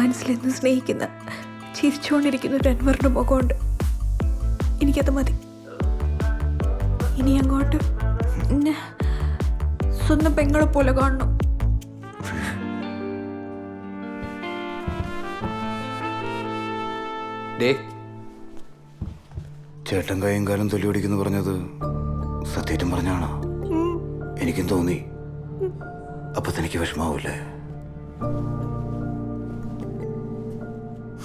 മനസ്സിലെന്ന് സ്നേഹിക്കുന്ന ചിരിച്ചുകൊണ്ടിരിക്കുന്ന ഒരു അൻവറിന്റെ മുഖമുണ്ട്. എനിക്കത് മതി. ഇനി അങ്ങോട്ട് എന്നെ സ്വന്തം പെങ്ങളെ പോലെ കാണണം. ചേട്ടൻ കൈയും കാലം തൊല്ലി പിടിക്കുന്നു പറഞ്ഞത് സത്യേറ്റം പറഞ്ഞാണോ? എനിക്കും തോന്നി. അപ്പൊ തനിക്ക് വിഷമാവൂലേ